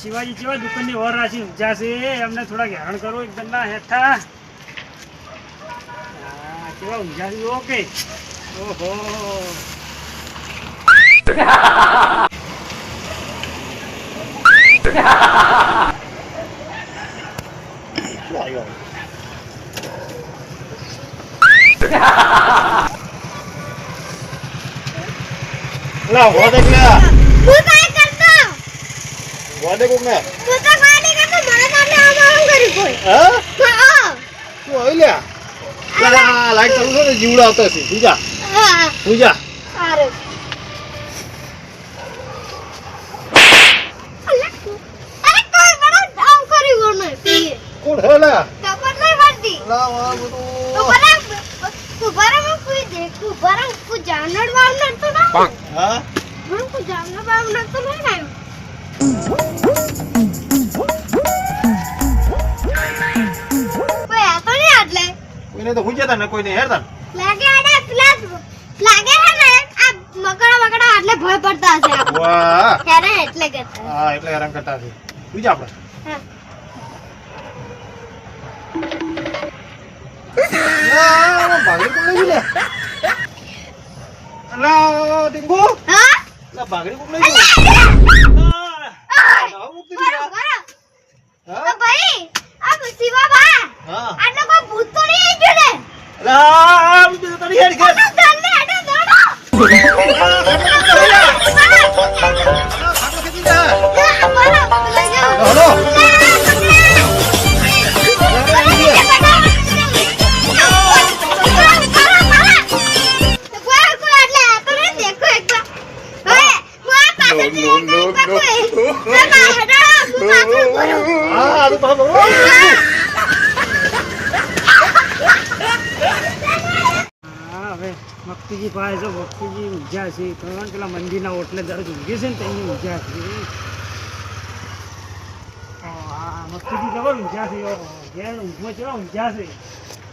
શિવાજી જેવા દુકાનની ઓર રાખી ઊંઝા છે. એમને થોડાક હેરાન કરો એકદમ ના હેઠા કેવા ઊંઝા છે? ઓકે. ઓહો. લા હોદે કે હું કાંઈ કરતો હોદે કોક ને હું તો મને તો આમ આમ કોઈ હા. હા આવી લ્યા લા લાઈટ ચાલુ છે ને જીવડા છે પૂજા હા પૂજા સારું. કોણ હે લા? ખબર નહીં પડતી લા વાહ તો બરા કુબારા માં કોઈ કુબારા ના હા? હું કોઈને તો પૂછ્યા તા ને કોઈને હેરતા લાગે આને પેલા લાગે છે ને આ મકડા મકડા એટલે ભય પડતા હશે. વાહ. ત્યારે એટલે કરતા હા એટલે હેરાન કરતા છે? પૂજા આપણે ભાગડી કોક લઈ લે લા ટીંગુ હા લા ભાગડી કોક લઈ અલ્યા, લે અલ્યા. હા મુક્તિ બરો, દીધા બરો. હા તો ભાઈ આ શિવા બા હા. આટલો કોઈ ભૂત તો નહીં આવી ગયું ને? લા બીજું તારી હેડ કે જો ભક્તિજી ઊંઝા છે. કારણ પેલા મંદિરના ઓટલે દરજ ઊંઘે છે ને તેની ઊંઝા છે. ભક્તિજી ખબર ઊંઝા છે? ઘેર ઊંઘમાં કેવા ઊંઝા છે?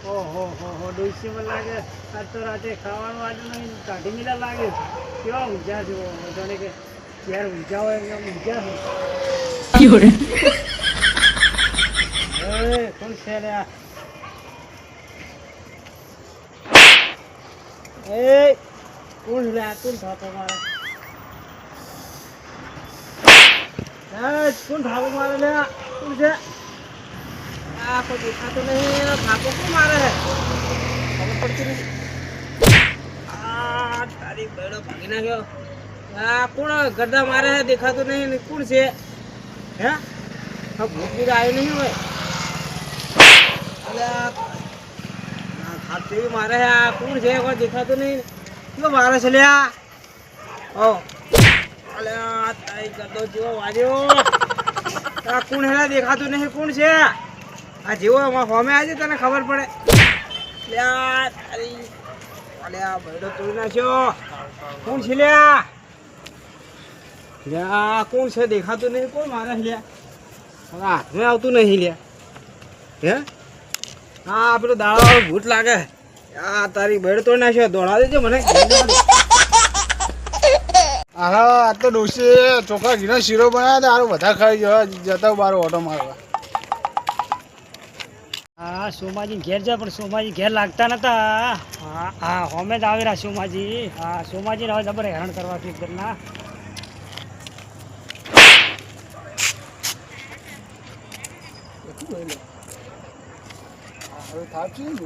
ઓહો ડોસી મને લાગે. આજ તો રાતે ખાવાનું આજે નહીં, કાઢી મીલા લાગે. કેવા ઊંઝા છે? જાણે કે ઘેર ઊંઝા હોય એમ ઊંઝા છે. કોણ છે એ કોણ લે કોણ થાપો મારે કોણ થાપો મારે લે? કોણ છે આ કોઈ દેખાતું નહીં થાપો કોણ મારે ખબર પડતી નહીં આ તારી બેડો ભાગી નાખ્યો આ કોણ ગરદા મારે હે દેખાતું નહીં ને કોણ છે હે આ ભૂખ આવ્યું નહીં હોય અલ્યા હાથ જેવી મારે હે આ કોણ છે કોઈ દેખાતું નહીં કેવો મારે છે લ્યા? ઓ અલ્યા તારી ગદો જેવો વાગ્યો આ કોણ હેલા દેખાતું નહીં કોણ છે. આ જેવો અમાર હોમે આજે તને ખબર પડે. લ્યા તારી અલ્યા ભયડો તોડી નાખ્યો. કોણ છે લ્યા? લ્યા કોણ છે, દેખાતું નહીં, કોણ મારે છે લ્યા? હવે હાથમાં આવતું નહીં લ્યા. હે? હા પેલો દાડા ભૂત લાગે. આ તારી બેડ તો નાખ્યો દોડા દેજો મને. હા આ તો ડોસી ચોખા ઘીનો શીરો બનાવ્યા હારું બધા ખાઈ ગયો જતા બાર ઓટો મારવા. હા સોમાજી ઘેર જાય પણ સોમાજી ઘેર લાગતા નતા. હા હા હોમે જ આવેલા સોમાજી. હા સોમાજી હવે જબર હેરાન કરવા છે ઘરના હવે થાપ છે ને તો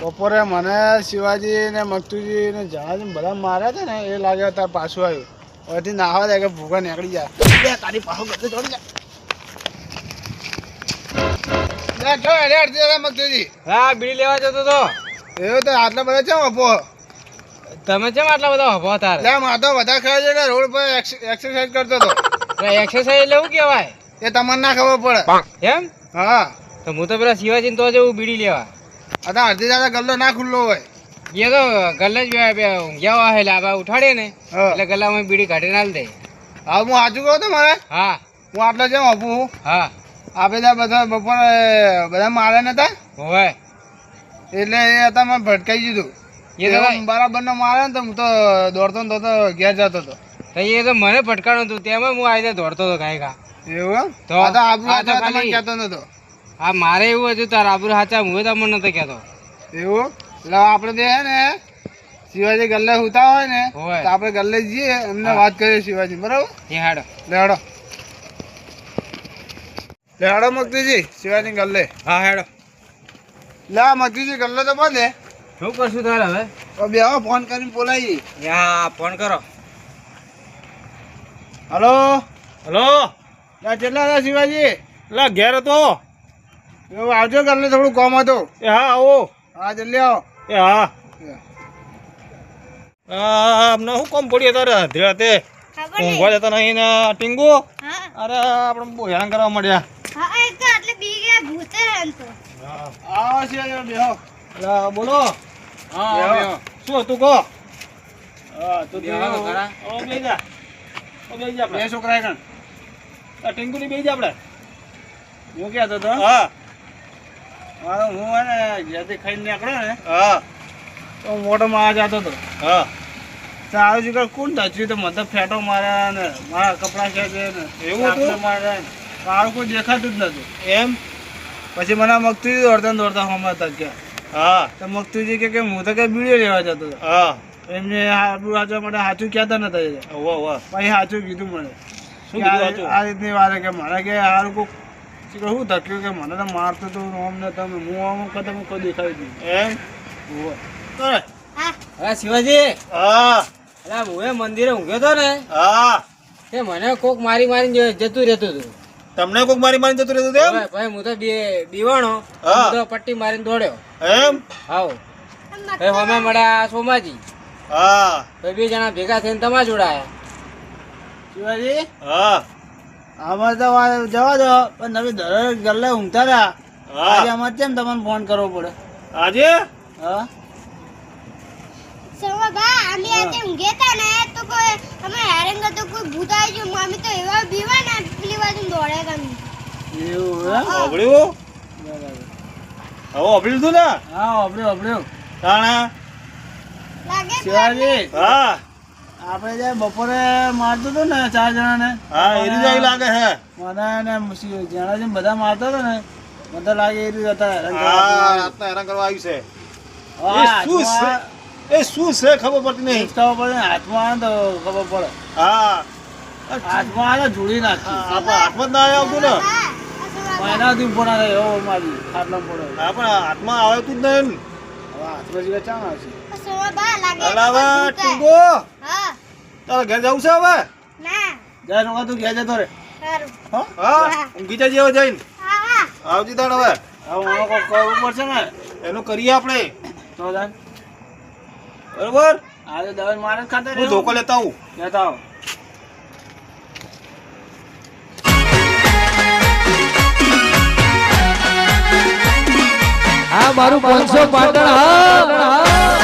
બપોરે મને શિવાજી ને મકતુજી ને જહાજ બધા માર્યા હતા ને એ લાગે તાર પાછું આવ્યું. હવેથી નાહવા દે કે ભૂખા નીકળી જાય તારી પાછું બધું જોડી જાય મકતુજી હા બીડી લેવા જતો તો. એવું તો આટલા બધા ચમ આપો તમે કેમ આટલા બધા હભો તારે લે માં તો બધા ખાય છે એટલે રોડ પર એક્સરસાઇઝ કરતો હતો? એક્સરસાઇઝ એટલે શું કહેવાય? એ તમને ના ખબર પડે. એમ? હા. તો હું તો પેલા શિવાજીને તો જવું બીડી લેવા. અત્યારે અડધી દાદા ગલ્લો ના ખુલ્લો હોય. એ તો ગલ્લે જ ઊંઘ્યા હોય એટલે આપણે ઉઠાડીએ ને એટલે ગલ્લામાં બીડી કાઢીને આલ દે. હા હું સાચું કહું તો મારે હા. હું આટલો જેમ આપું હું હા. આપે ત્યાં બધા બપોરે બધા મારે નતા? હોય એટલે એ હતા મેં ભટકાઈ દીધું એ તો બરાબર ને મારે ને તો હું તો દોડતો ને તો ઘેર જતો હતો. તો એ તો મને ભટકાણું હતું. તેમાં હું આજે દોડતો હતો કાંઈ કા. એવું તો આ તો આ ખાલી- કહેતો નતો. આ મારે એવું હતું તાર આબરૂ સાચા હું તમને નતો કહેતો. એવું? એટલે આપણે બે ને શિવાજી ગલ્લે સુતા હોય ને તો આપણે ગલ્લે જઈએ એમને વાત કરીએ શિવાજી બરાબર? હાડો. લે હડો. લે હડો મગતીજી શિવાજી ગલ્લે. હા હેડો. લે આ ગલ્લે તો બંધ શું કરશું તારે હવે? તો બે આવો ફોન કરીને બોલાવી યા ફોન કરો. હલો? હલો? કેટલા હતા શિવાજી? એટલે ઘેર હતો. આવજો કાલે થોડું કોમ હતું. એ હા આવો. હા જલ્દી આવો. એ હા. અમને શું કોમ પડી તારે ધીરે તે ઊંઘવા જતા નહીં ને ટીંગુ? અરે આપણે બહુ. હેરાન કરવા મળ્યા બોલો. હા શું હતું કહો? હા તો બેહો તો ખરા. ઓ બેહી જા. ઓ બેહી જા બે આપણે છોકરા ટીંગુ ની બે બેહી જા આપણે. હું ક્યાં હતો? હા. હું હે ને ઘેરથી ખાઈને નીકળ્યો ને હા. તો જતો હતો. હા. આવ્યો છે કે કોણ દાચ્યું તો મને ફેટો મારે ને મારા કપડાં ખેંચે ને એવું હતું? મારે મારું કોઈ દેખાતું જ નતું. એમ? પછી મને મગતુજી દોડતા દોડતા હમણાં તક ગયા હા. તો મગતુજી કે કે હું તો કઈ બીડીઓ લેવા જતો હતો. હા. એમને હાથું હાચવા માટે સાચું કહેતા નતા એ. પછી સાચું કીધું મને. શું આ- રીતની વાત કે મારે કે સારું કોક શું થક્યું કે મને તો મારતો તો અમને તમે હું આમ હું કોઈ દેખાડી દીધું એમ? હા. અરે શિવાજી! હા. અલા હું એ મંદિરે ઊંઘ્યો હતો ને હા. તે મને કોક મારી મારીને જતું રહેતું હતું. તમને કોક મારી મારી જતું રહેતું હતું ભાઈ હું તો બે બીવાણો હા. તો પટ્ટી મારીને દોડ્યો. એમ? હાવ ભાઈ અમે મળ્યા સોમાજી. હા. ભાઈ બે જણા ભેગા થઈને તમારા જોડાયા શિવાજી? હા. અમારે તો જવા દો પણ તમે દરરોજ ગલ્લે ઊંઘતા રહ્યા. આજે અમારે કેમ તમને ફોન કરવો પડે? આજે? હા. અમે આજે ને તો કોઈ અમે ભૂત આવી ગયું મમ્મી તો એવા બીવા ને પેલી બાજુ દોડે ગમી એવું હે. અભળ્યું હવે તું ને? હા તાણા? લાગે શિવાજી. હા. આપણે જે બપોરે મારતો હતો ને ચાર જણાને હા એ રીતે લાગે હે. મને ને જણા જણાજી બધા મારતા હતા ને મને તો લાગે એ રીતે હતા હેરાન કરવા. હા રાતના હેરાન કરવા આવ્યું છે. એ શું છે? એ શું છે ખબર પડતી નહીં. ખબર પડે ને હાથમાં આવે તો ખબર પડે. હા. હાથમાં આવે જોડી નાખી. આપણે હાથમાં ના આવે આવતું ને. એનાથી ઉપર આવે થાય એવો મારી ખાટલો પડે હા પણ હાથમાં આવતું જ નહીં. હવે હાથમાં જીવે ચાણ આવશે આ સવા તારે ઘેર જવું છે હવે? ના. જાય રોકા તું ઘેર જતો રે સારું. હા? હા. ઊંઘી જજે હવે જઈને. હા હા. આવજી તાણ હવે. હવે કરવું પડશે ને? એનું કરીએ આપણે. તો જાણ બરોબર? આજે દવા મારે ખાતા હું ધોકો લેતા હું લેતા આવો. આ મારું પાંચસો પાટણ હા.